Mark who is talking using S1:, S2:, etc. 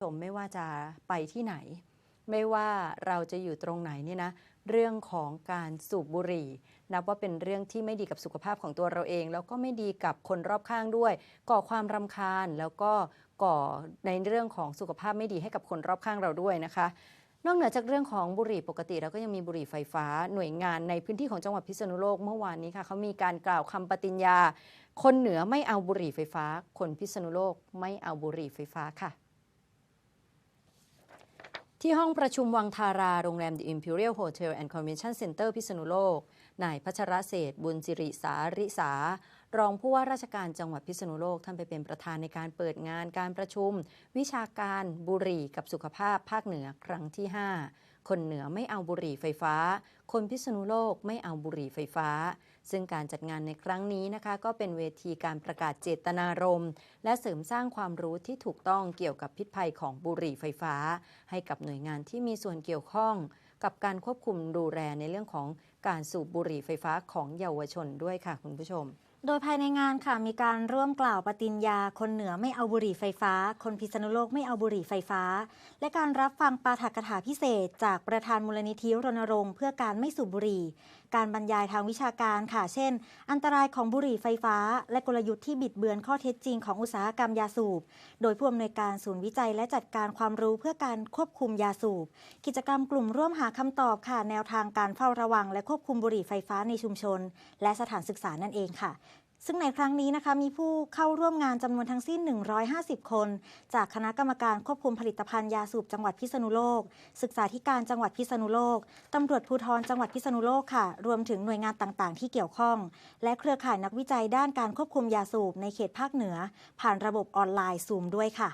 S1: ชมไม่ว่าจะไปที่ไหน ไม่ว่าเราจะอยู่ตรงไหนเนี่ยนะเรื่องของการสูบบุหรี่ นับว่าเป็นเรื่องที่ไม่ดีกับสุขภาพของตัวเราเอง แล้วก็ไม่ดีกับคนรอบข้างด้วย ก่อความรำคาญแล้วก็ก่อในเรื่องของสุขภาพไม่ดีให้กับคนรอบข้างเราด้วยนะคะ นอกเหนือจากเรื่องของบุหรี่ปกติเราก็ยังมีบุหรี่ไฟฟ้าหน่วยงานในพื้นที่ของจังหวัดพิษณุโลกเมื่อวานนี้ค่ะเขามีการกล่าวคำปฏิญญา คนเหนือไม่เอาบุหรี่ไฟฟ้า คนพิษณุโลกไม่เอาบุหรี่ไฟฟ้าค่ะ ที่ห้องประชุมวังทารา โรงแรม The Imperial Hotel and Convention Center พิษณุโลก นายพัชรเศษบุญสิริสาริสา รองผู้ว่าราชการจังหวัดพิษณุโลก ท่านไปเป็นประธานในการเปิดงานการประชุม วิชาการบุหรี่กับสุขภาพภาคเหนือครั้งที่ 5 คนเหนือไม่เอาบุหรี่ไฟฟ้า คนพิษณุโลกไม่เอาบุหรี่ไฟฟ้า ซึ่งการจัดงานในครั้งนี้นะคะ ก็เป็นเวทีการประกาศเจตนารมณ์ และเสริมสร้างความรู้ที่ถูกต้องเกี่ยวกับพิษภัยของบุหรี่ไฟฟ้า ให้กับหน่วยงานที่มีส่วนเกี่ยวข้อง กับการควบคุมดูแลในเรื่องของการสูบบุหรี่ไฟฟ้าของเยาวชนด้วยค่ะคุณผู้ชม
S2: โดยภายในงานค่ะมีการร่วมกล่าวปฏิญญา คนเหนือไม่เอาบุหรี่ไฟฟ้า คนพิษณุโลกไม่เอาบุหรี่ไฟฟ้า และการรับฟังปาฐกถาพิเศษ จากประธานมูลนิธิรณรงค์เพื่อการไม่สูบบุหรี่ การบรรยายทางวิชาการค่ะ เช่น อันตรายของบุหรี่ไฟฟ้า และกลยุทธ์ที่บิดเบือนข้อเท็จจริงของอุตสาหกรรมยาสูบ โดยผู้อำนวยการศูนย์วิจัยและจัดการความรู้เพื่อการควบคุมยาสูบ กิจกรรมกลุ่มร่วมหาคำตอบค่ะ แนวทางการเฝ้าระวัง และควบคุมบุหรี่ไฟฟ้าในชุมชน และสถานศึกษานั่นเองค่ะ ซึ่งในครั้งนี้นะคะมีผู้เข้าร่วมงานจำนวนทั้งสิ้น 150 คน จากคณะกรรมการควบคุมผลิตภัณฑ์ยาสูบจังหวัดพิษณุโลก ศึกษาธิการจังหวัดพิษณุโลกตำรวจภูธรจังหวัดพิษณุโลกค่ะ รวมถึงหน่วยงานต่างๆ ที่เกี่ยวข้อง และเครือข่ายนักวิจัยด้านการควบคุมยาสูบในเขตภาคเหนือ ผ่านระบบออนไลน์ซูมด้วยค่ะ